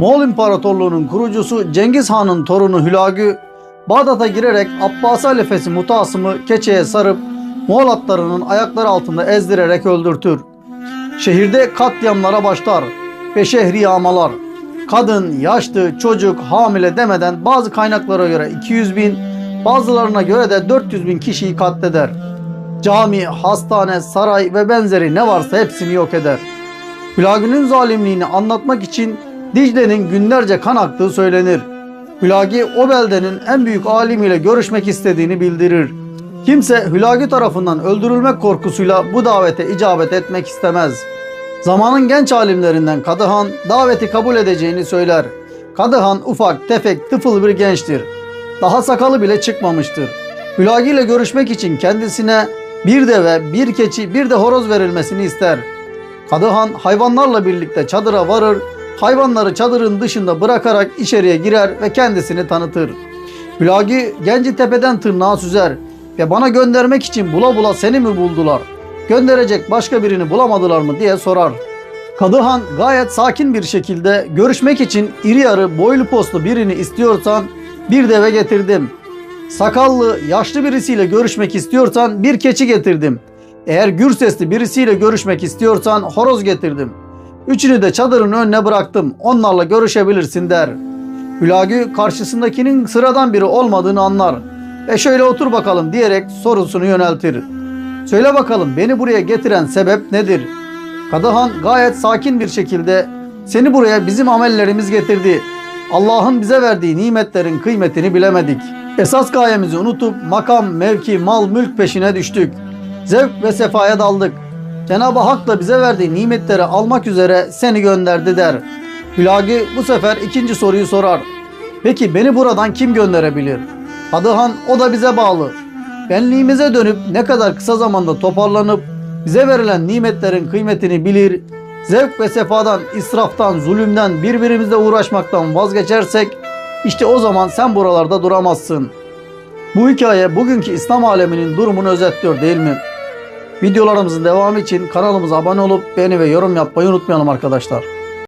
Moğol İmparatorluğu'nun kurucusu Cengiz Han'ın torunu Hülagü, Bağdat'a girerek Abbasi halifesi Mutasım'ı keçeye sarıp Moğol atlarının ayakları altında ezdirerek öldürtür. Şehirde katliamlara başlar ve şehri yağmalar. Kadın, yaşlı, çocuk, hamile demeden bazı kaynaklara göre 200 bin, bazılarına göre de 400 bin kişiyi katleder. Cami, hastane, saray ve benzeri ne varsa hepsini yok eder. Hülagü'nün zalimliğini anlatmak için Dicle'nin günlerce kan aktığı söylenir. Hülagi o beldenin en büyük alimiyle görüşmek istediğini bildirir. Kimse Hülagi tarafından öldürülmek korkusuyla bu davete icabet etmek istemez. Zamanın genç alimlerinden Kadıhan daveti kabul edeceğini söyler. Kadıhan ufak, tefek, tıfıl bir gençtir. Daha sakalı bile çıkmamıştır. Hülagi ile görüşmek için kendisine bir deve, bir keçi, bir de horoz verilmesini ister. Kadıhan hayvanlarla birlikte çadıra varır, hayvanları çadırın dışında bırakarak içeriye girer ve kendisini tanıtır. Hülagi genci tepeden tırnağa süzer ve bana göndermek için bula bula seni mi buldular? Gönderecek başka birini bulamadılar mı diye sorar. Kadıhan gayet sakin bir şekilde görüşmek için iri yarı boylu postlu birini istiyorsan bir deve getirdim. Sakallı, yaşlı birisiyle görüşmek istiyorsan bir keçi getirdim. Eğer gür sesli birisiyle görüşmek istiyorsan horoz getirdim. Üçünü de çadırın önüne bıraktım. Onlarla görüşebilirsin der. Hülagü karşısındakinin sıradan biri olmadığını anlar. Ve şöyle otur bakalım diyerek sorusunu yöneltir. Söyle bakalım beni buraya getiren sebep nedir? Kadıhan gayet sakin bir şekilde seni buraya bizim amellerimiz getirdi. Allah'ın bize verdiği nimetlerin kıymetini bilemedik. Esas gayemizi unutup makam, mevki, mal, mülk peşine düştük. Zevk ve sefaya daldık. Cenab-ı Hak da bize verdiği nimetleri almak üzere seni gönderdi der. Hülagi bu sefer ikinci soruyu sorar. Peki beni buradan kim gönderebilir? Kadıhan o da bize bağlı. Benliğimize dönüp ne kadar kısa zamanda toparlanıp bize verilen nimetlerin kıymetini bilir, zevk ve sefadan, israftan, zulümden, birbirimizle uğraşmaktan vazgeçersek işte o zaman sen buralarda duramazsın. Bu hikaye bugünkü İslam aleminin durumunu özetliyor değil mi? Videolarımızın devamı için kanalımıza abone olup beğeni ve yorum yapmayı unutmayalım arkadaşlar.